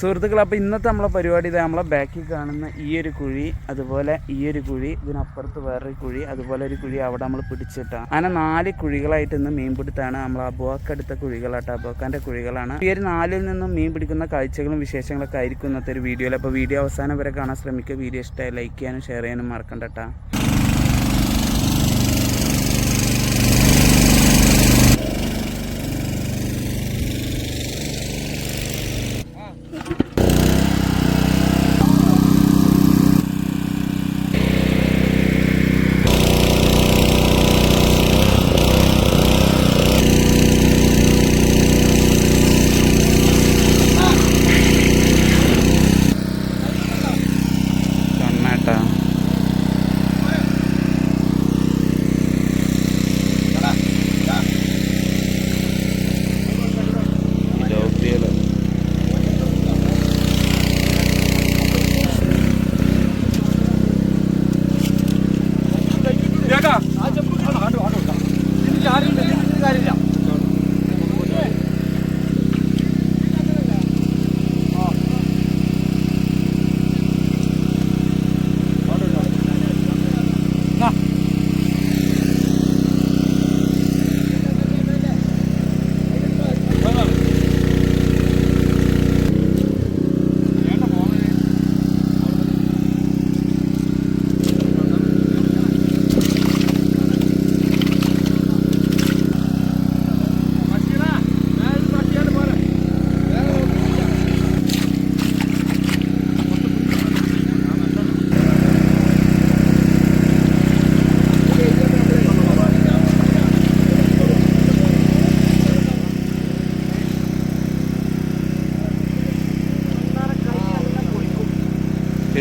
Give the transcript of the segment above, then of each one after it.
സുഹൃത്തുക്കൾ അപ്പോൾ ഇന്നത്തെ നമ്മളെ പരിപാടി ഇതാ നമ്മളെ ബാക്കിൽ കാണുന്ന ഈ ഒരു കുഴി അതുപോലെ ഈ ഒരു കുഴി ഇതിനപ്പുറത്ത് വേറൊരു കുഴി അതുപോലെ ഒരു കുഴി അവിടെ നമ്മൾ പിടിച്ചിട്ടാണ് അങ്ങനെ നാല് കുഴികളായിട്ട് ഇന്ന് മീൻ പിടുത്താണ് നമ്മൾ അബുവാക്കടുത്ത കുഴികളാട്ടോ. അബുവാക്കാന്റെ കുഴികളാണ്. ഈ ഒരു നാലിൽ നിന്നും മീൻ പിടിക്കുന്ന കാഴ്ചകളും വിശേഷങ്ങളൊക്കെ ആയിരിക്കും ഇന്നത്തെ ഒരു വീഡിയോയിൽ. അപ്പോൾ വീഡിയോ അവസാനം വരെ കാണാൻ ശ്രമിക്കുക. വീഡിയോ ഇഷ്ടമായി ലൈക്ക് ചെയ്യാനും ഷെയർ ചെയ്യാനും മറക്കണ്ട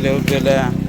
ലോപ്പിയല്ലേ കണ്ണാട്ടാ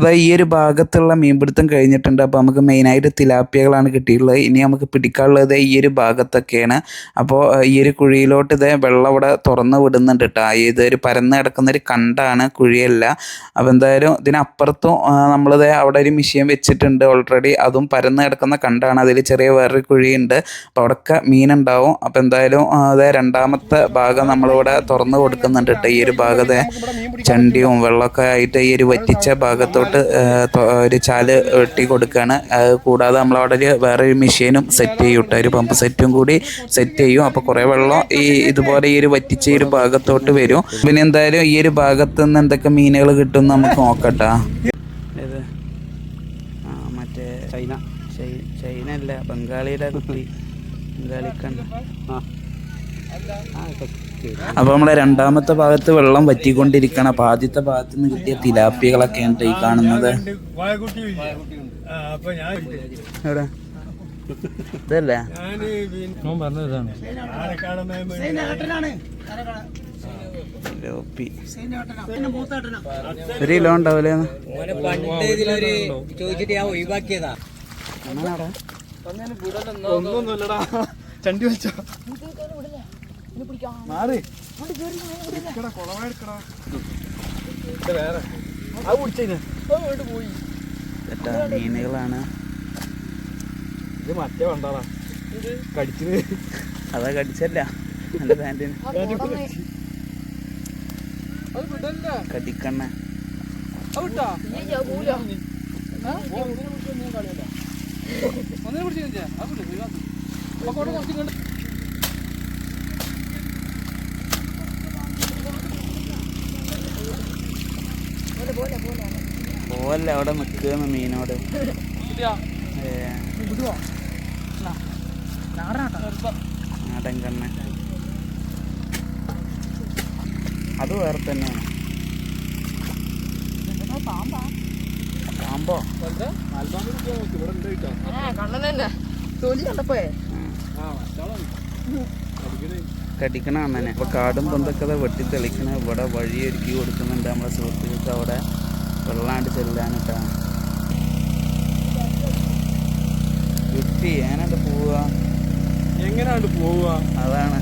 അപ്പോൾ ഈ ഒരു ഭാഗത്തുള്ള മീൻപിടുത്തം കഴിഞ്ഞിട്ടുണ്ട്. അപ്പോൾ നമുക്ക് മെയിനായിട്ട് തിലാപ്പിയകളാണ് കിട്ടിയിട്ടുള്ളത്. ഇനി നമുക്ക് പിടിക്കാനുള്ളത് ഈ ഒരു ഭാഗത്തൊക്കെയാണ്. അപ്പോൾ ഈ ഒരു കുഴിയിലോട്ട് ഇതേ വെള്ളം ഇവിടെ തുറന്ന് വിടുന്നുണ്ട് കേട്ടോ ഇതൊരു പരന്ന് കിടക്കുന്ന ഒരു കണ്ടാണ് കുഴിയല്ല. അപ്പോൾ എന്തായാലും ഇതിനപ്പുറത്തും നമ്മളിത് അവിടെ ഒരു മിഷ്യൻ വെച്ചിട്ടുണ്ട്. ഓൾറെഡി അതും പരന്ന് കിടക്കുന്ന കണ്ടാണ്. അതിൽ ചെറിയ വേറൊരു കുഴിയുണ്ട്. അപ്പോൾ അവിടെയൊക്കെ മീനുണ്ടാവും. അപ്പോൾ എന്തായാലും അത് രണ്ടാമത്തെ ഭാഗം നമ്മളിവിടെ തുറന്ന് കൊടുക്കുന്നുണ്ട് കേട്ടോ ഈ ഒരു ഭാഗത്തെ ചണ്ടിയും വെള്ളമൊക്കെ ആയിട്ട് ഈ ഒരു വറ്റിച്ച ഭാഗത്തോട്ട് ആ, ഒരു ചാൽ വെട്ടി കൊടുക്കുകയാണ് കൂടാതെ നമ്മളവിടെ ഒരു വേറെ ഒരു മെഷീനും സെറ്റ് ചെയ്യും കേട്ടോ ഒരു പമ്പ് സെറ്റും കൂടി സെറ്റ് ചെയ്യും. അപ്പോൾ കുറേ വെള്ളം ഈ ഇതുപോലെ ഈ ഒരു വറ്റിച്ച ഒരു ഭാഗത്തോട്ട് വരും. പിന്നെ എന്തായാലും ഈ ഒരു ഭാഗത്ത് നിന്ന് എന്തൊക്കെ മീനുകൾ കിട്ടും നമുക്ക് നോക്കട്ടാ. ആ ചൈന. ചൈന അല്ല ബംഗാളിയുടെ കുട്ടി. ബംഗാളിക്കണ്ട അപ്പോൾ നമ്മളെ രണ്ടാമത്തെ ഭാഗത്ത് വെള്ളം വറ്റിക്കൊണ്ടിരിക്കണം. അപ്പോൾ ആദ്യത്തെ ഭാഗത്ത് നിന്ന് കിട്ടിയ തിലാപ്പികളൊക്കെയാണ് ഈ കാണുന്നത്. എവിടെ? ഇതല്ലേ? ഒരു കിലോ ഉണ്ടാവില്ലേ ചോദിച്ചിട്ട് ഞാൻ ഒഴിവാക്കിയതാ ഒന്നൊന്നുമില്ലടാ ചണ്ടി വെച്ചോ. മാറി. മീനുകളാണ്. ഇത് മറ്റേ വണ്ടാളാ കടിച്ചത്. അതാ കടിച്ചല്ല എന്റെ പാന്റിന് കടിക്കണ ഒന്നിനെ കടിക്കണ്ണ പിടിച്ചു അത് വിട്ടു അങ്ങോട്ട് കുറച്ച് കണ്ട് പോവല്ല അവിടെ നിൽക്കുന്ന മീനോട്. നാടൻ കണ്ണ. അത് വേറെ തന്നെയാണ്. പാമ്പോ? കണ്ണൻ തന്നെ. തൊലി കണ്ടപ്പോയേ ആ കടിക്കണേ അണ്ണനെ. അപ്പോൾ കാടും പൊന്തൊക്കെ വെട്ടി തെളിക്കണ. ഇവിടെ വഴി ഒരുക്കി കൊടുക്കുന്നുണ്ട് നമ്മളെ സുഹൃത്തുക്കൾക്ക് അവിടെ. വെള്ളാണ്ട് ചെല്ലാനിട്ടാ. കുട്ടി ഏനാണ്ട് പോവുക? എങ്ങനെയാണ്ട് പോവുക? അതാണ്.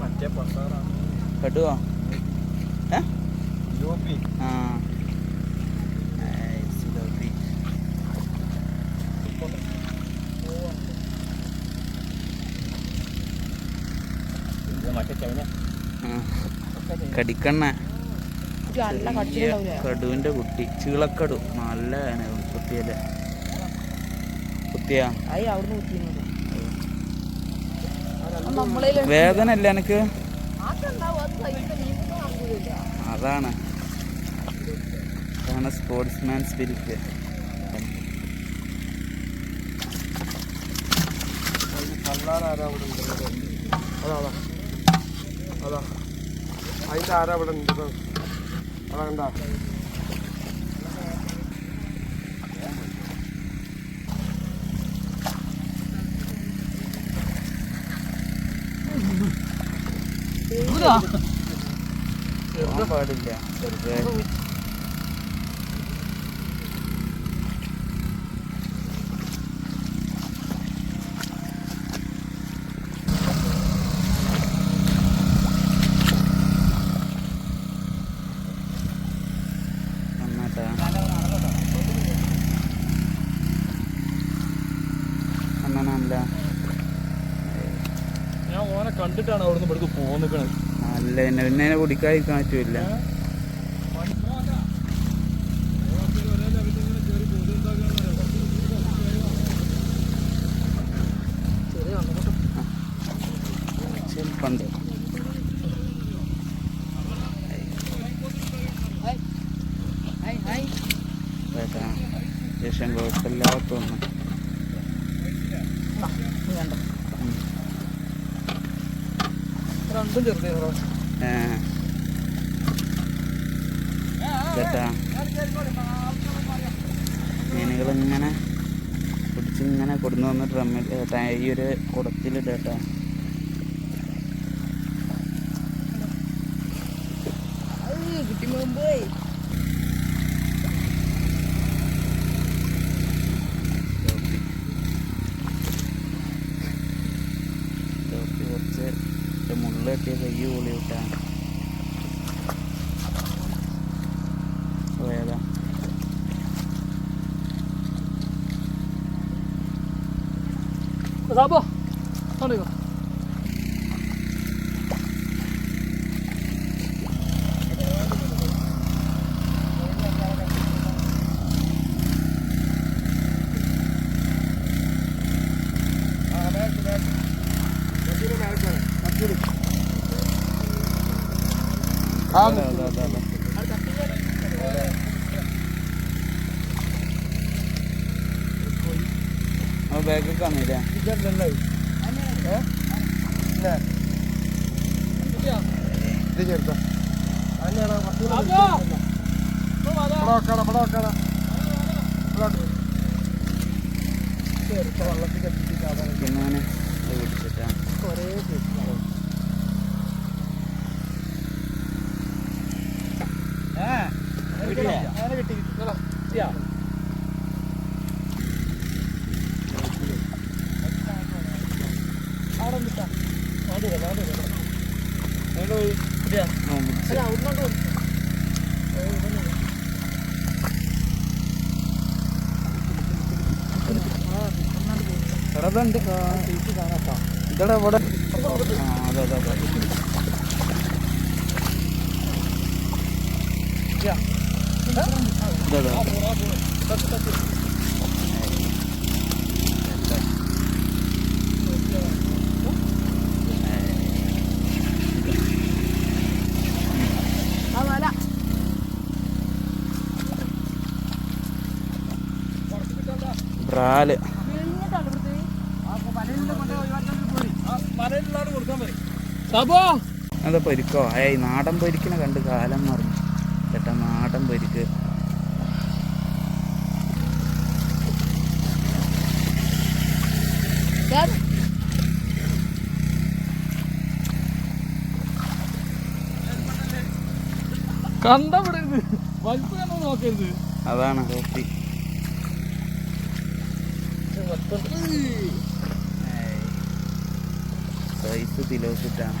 മറ്റേ കടുവോ? ആ ഏയ് സിലോപ്പി മറ്റേ ചൈന ആ കടിക്കണ്ണ. കടുവിന്റെ കുട്ടി. ചീളക്കടു. നല്ല കുത്തിയല്ലേ കുത്തിയാ വേദന അല്ല എനിക്ക് അതാണ് അതാണ്. അതാണ് സ്പോർട്സ്മാൻ സ്പിരിറ്റ് കള്ളാറാരാ അവിടെ അതാ. അതിന്റെ ആരാ അവിടെ ഉണ്ട് അതാ കണ്ട പാടില്ല. വെറുതെ. കണ്ടിട്ടാണ് അവിടുന്ന് ഇവിടേക്ക് പോകാൻ പോകുന്നത് അല്ല എന്നെ പിന്നെ എന്നെ കുടിക്കാതിരിക്കാൻ പറ്റൂല പന്ത് കേട്ടാ ശേഷം കുഴപ്പമില്ലാത്തൊന്ന് രണ്ടും ചെറുതേ. കേട്ടാ ഇങ്ങനെ പിടിച്ചിങ്ങനെ കൊടുന്നു വന്ന് ഡ്രമ്മിൽ ഈ ഒരു കുടത്തിലിടേട്ടാ കിട്ടി മുമ്പേ കെട്ടിയ കൈ പൊളി വിട്ടാ പോയതാ സാബോ കാണിക്കോ അതാ, അതാ, അതാ, അതാ. ആ ബാഗൊക്കെ കാണില്ലേ ഇതല്ലല്ലേ ഇത് ചെറുതാ അതിനാണ് വെക്കണം ഇവിടെ വെക്കണം ചെറുത്ത വെള്ളത്തിൽ കെട്ടിട്ട് പിന്നെ അവനെ ഇത് പിടിച്ചിട്ടാ കുറേ അങ്ങനെ കിട്ടി കിട്ടിയാ അവിടെ നിൽക്കാം അവിടെ വരാം അവിടെ വരാം അവിടെ പോയി കിട്ടിയാ അല്ല ഒന്നുകൊണ്ട് ഇതടെ ഇവിടെ. അതെ അതെ അതെ. ഇതാ, да. ബ്രാൽ. മലയിലുള്ളതാണ് പരിക്കോ. ഏയ് നാടൻ പൊരിക്കണ കണ്ട് കാലം ചേട്ടാ നാടൻ പരിക്ക്. കണ്ടവിടരുത് വലിപ്പം കണ്ടോ നോക്കരുത്. അതാണ് ഹോപ്പി. സൈസ് തിലോസിറ്റാണ്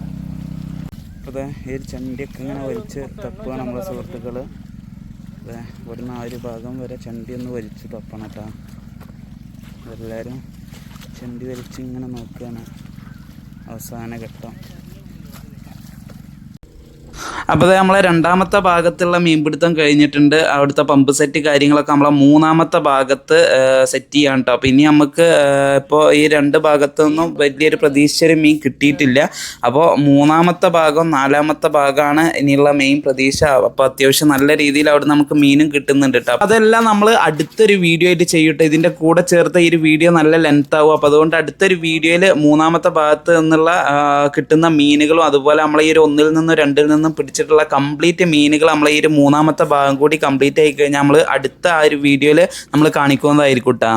അതെ ഈ ഒരു ചണ്ടിയൊക്കെ ഇങ്ങനെ വലിച്ച് തപ്പുക നമ്മളെ സുഹൃത്തുക്കൾ ഇവിടുന്ന് ആ ഒരു ഭാഗം വരെ ചണ്ടി ഒന്ന് വലിച്ച് തപ്പണം കേട്ടോ. എല്ലാവരും ചണ്ടി വലിച്ച് ഇങ്ങനെ നോക്കുകയാണ് അവസാന ഘട്ടം. അപ്പോൾ അത് നമ്മളെ രണ്ടാമത്തെ ഭാഗത്തുള്ള മീൻപിടുത്തം കഴിഞ്ഞിട്ടുണ്ട്. അവിടുത്തെ പമ്പ് സെറ്റ് കാര്യങ്ങളൊക്കെ നമ്മളെ മൂന്നാമത്തെ ഭാഗത്ത് സെറ്റ് ചെയ്യാൻ കേട്ടോ അപ്പോൾ ഇനി നമുക്ക് ഇപ്പോൾ ഈ രണ്ട് ഭാഗത്തൊന്നും വലിയൊരു പ്രതീക്ഷയൊരു മീൻ കിട്ടിയിട്ടില്ല. അപ്പോൾ മൂന്നാമത്തെ ഭാഗം നാലാമത്തെ ഭാഗമാണ് ഇനിയുള്ള മെയിൻ പ്രതീക്ഷ. അപ്പോൾ അത്യാവശ്യം നല്ല രീതിയിൽ അവിടെ നമുക്ക് മീനും കിട്ടുന്നുണ്ട് കേട്ടോ അതെല്ലാം നമ്മൾ അടുത്തൊരു വീഡിയോ ആയിട്ട് ചെയ്യട്ടെ. ഇതിന്റെ കൂടെ ചേർത്ത ഈ ഒരു വീഡിയോ നല്ല ലെങ്ത് ആവും. അപ്പോൾ അതുകൊണ്ട് അടുത്തൊരു വീഡിയോയിൽ മൂന്നാമത്തെ ഭാഗത്ത് നിന്നുള്ള കിട്ടുന്ന മീനുകളും അതുപോലെ നമ്മൾ ഈ ഒരു ഒന്നിൽ നിന്നും രണ്ടിൽ നിന്നും പിടിച്ചിട്ടുള്ള കംപ്ലീറ്റ് മീനുകൾ നമ്മൾ ഈ ഒരു മൂന്നാമത്തെ ഭാഗം കൂടി കംപ്ലീറ്റ് ആയി കഴിഞ്ഞാൽ നമ്മൾ അടുത്ത ആ ഒരു വീഡിയോയിൽ നമ്മൾ കാണിക്കുന്നതായിരിക്കും കേട്ടോ